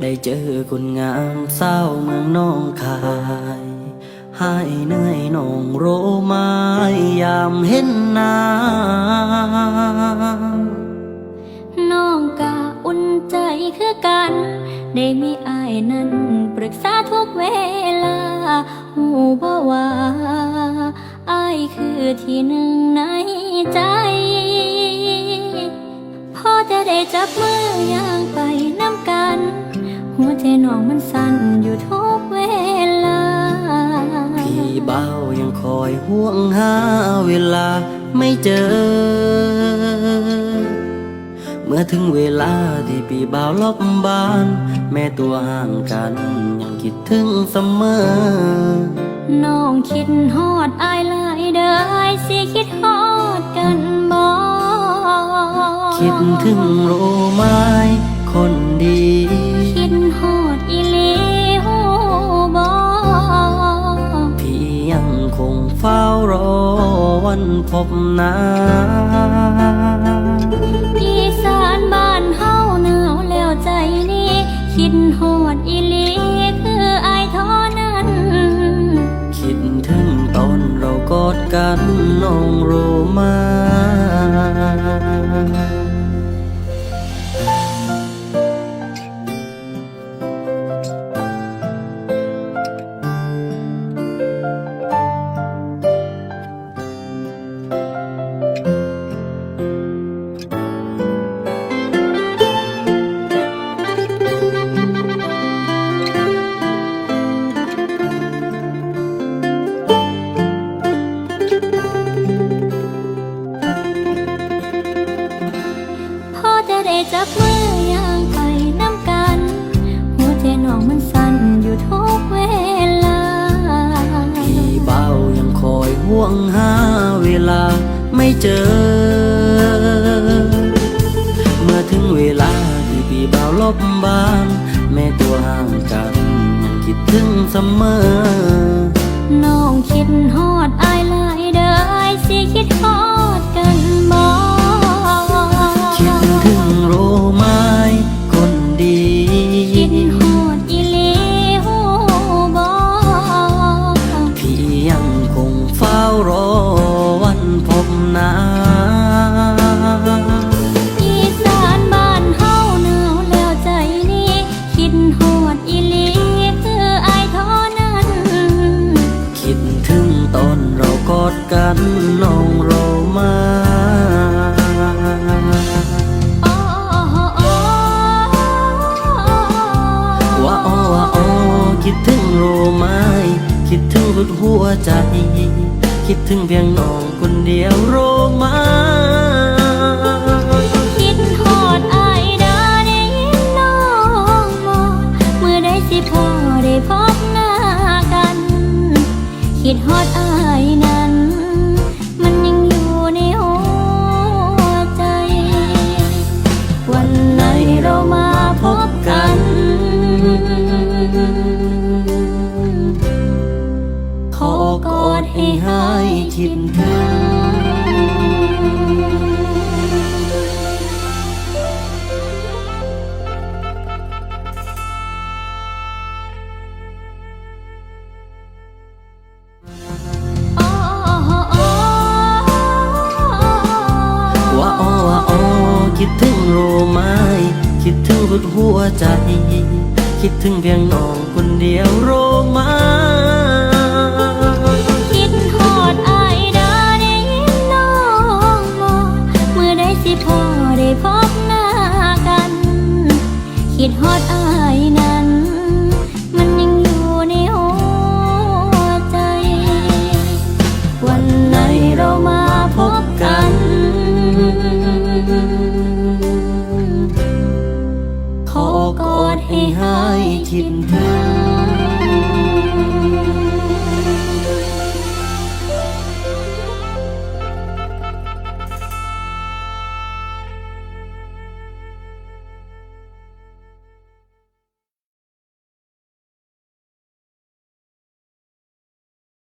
ได้เจอคนงามเศร้าเมืองน้องคายใหายเหนื่อยน้องโรมายามเห็นหน้าน้องกะอุ่นใจคือกัน ได้มีอายนั้นปรึกษาทุกเวลาหูบ่ว่าอายคือที่หนึ่งในใจพอจะได้จับมือย่างไปน้ำกัน หัวใจน้องมันสั่นอยู่ทุกเวลา พี่เบายังคอยห่วงหาเวลาไม่เจอ เมื่อถึงเวลาที่พี่บ่าวลบบ้าน แม่ตัวห่างกัน ยังคิดถึงเสมอ น้องคิดฮอดอายหลายเด้ออายสิคิดฮอดกันบ่คิดถึงรู้ไหมคนดี วันพบหนาอีสานบ้านเฮาหนาวแล้วใจนี้ คิดฮอดอีลีคืออายท้อนั้น คิดถึงตอนเรากอดกันน้องรู้ จับมือย่างไปน้ำกัน หัวใจน้องมันสั่นอยู่ทุกเวลา พี่เบายังคอยห่วงหาเวลาไม่เจอ เมื่อถึงเวลาที่พี่เบาลบบ้านแม่ตัวห่างกันยังคิดถึงเสมอ น้องคิดฮอดอายหลายเด้อสิคิดฮอดันน้องโรมาว่าอ้อว่าอ้อคิดถึงโรไหมคิดถึงสุดหัวใจ คิดถึงเพียงน้องคนเดียวโรมาคิดฮอดอายเด้อได้ยินนองบ่เมื่อใดสิพอได้พบหน้ากันคิดฮอด คิดถึงโรไม้คิดถึงรุดหัวใจ คิดถึงเพียงน้องคนเดียวโรไม้คิดฮอดอาได้ยินน้องบอกเมื่อไดสิพอได้พบหน้ากัน คิดทอด ให้คิดถึง